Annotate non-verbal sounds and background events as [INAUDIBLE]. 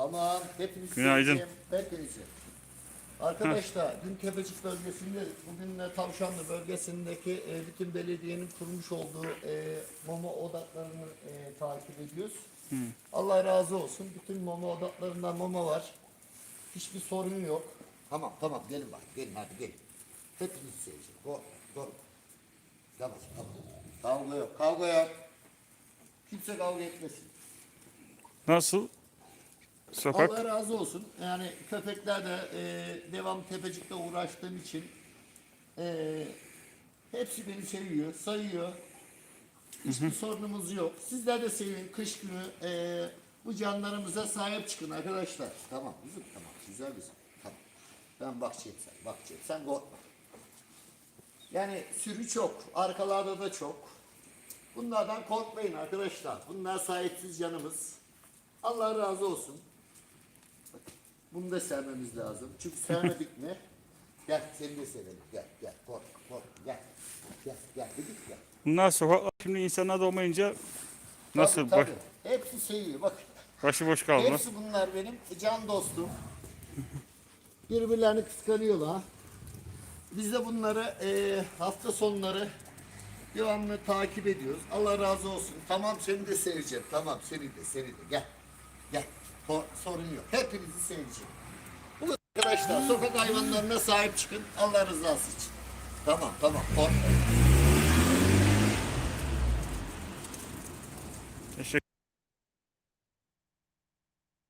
Tamam. Hepinizi Günaydın. seveceğim. Hepinizi. Arkadaşlar dün Tepecik bölgesinde bugün de Tavşanlı bölgesindeki e, bütün belediyenin kurmuş olduğu e, mama odaklarını e, takip ediyoruz. Allah razı olsun. Bütün mama odaklarında mama var. Hiçbir sorun yok. Tamam tamam gelin bak gelin hadi gelin. Hepinizi seveceğim. Korkma korkma. Tamam tamam. Kavga yok kavga yok. Kimse kavga etmesin. Nasıl? Sokak. Allah razı olsun. Yani köpeklerle e, devam tepecikle uğraştığım için e, hepsi beni seviyor, sayıyor. Hiçbir sorunumuz yok. Sizler de sevin. Kış günü e, bu canlarımıza sahip çıkın arkadaşlar. Tamam kızım tamam. Güzel kızım. Tamam. Ben bakacağım sen. Bakacağım. Sen korkma. Yani sürü çok. Arkalarda da çok. Bunlardan korkmayın arkadaşlar. Bunlar sahipsiz canımız. Allah razı olsun. Bunu da sevmemiz lazım. Çünkü sevmedik mi? [LAUGHS] Gel seni de sevelim. Gel gel kork kork gel. Gel gel dedik gel. Bunlar sokaklar şimdi insanlar da olmayınca nasıl Tabii, baş, tabii. Hepsi seviyor bak. başıboş kaldı. Hepsi bunlar benim can dostum. Birbirlerini kıskanıyorlar. Biz de bunları e, hafta sonları devamlı takip ediyoruz. Allah razı olsun. Tamam seni de seveceğim. Tamam seni de seni de gel. Gel. Sorun yok. Hepinizi seveceğim. Bu arkadaşlar sokak hayvanlarına sahip çıkın. Allah rızası için. Tamam tamam korkmayın.